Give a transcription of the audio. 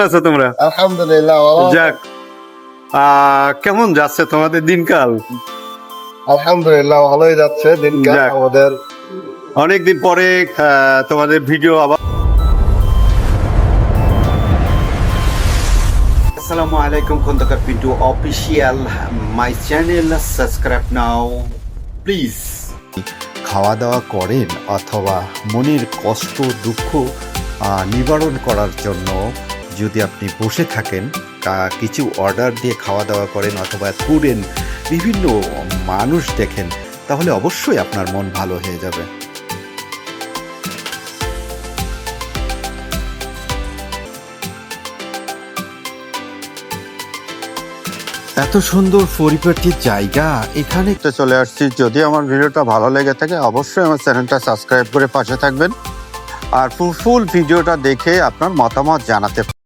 আছো তোমরা? আলহামদুলিল্লাহ যাক আহ, কেমন যাচ্ছে তোমাদের দিনকাল? আলহামদুলিল্লাহ ভালোই যাচ্ছে দিনকাল আমাদের। অনেকদিন পরে তোমাদের ভিডিও আবার আসসালামু আলাইকুম Khandakar Pintu official my channel subscribe now please. খাওয়া দাওয়া করেন অথবা মনের কষ্ট দুঃখ আহ, নিবারণ করার জন্য যদি আপনি বসে থাকেন কা- কিছু অর্ডার দিয়ে খাওয়া দাওয়া করেন অথবা ঘুরেন, বিভিন্ন মানুষ দেখেন, তাহলে অবশ্যই আপনার মন ভালো হয়ে যাবে। এত সুন্দর পরিপাটির জায়গা, এখানে তো চলে আসছি। যদি আমার ভিডিওটা ভালো লেগে থাকে, অবশ্যই আমার চ্যানেলটা সাবস্ক্রাইব করে পাশে থাকবেন। আর ফুল ভিডিওটা দেখে আপনার মতামত জানাতে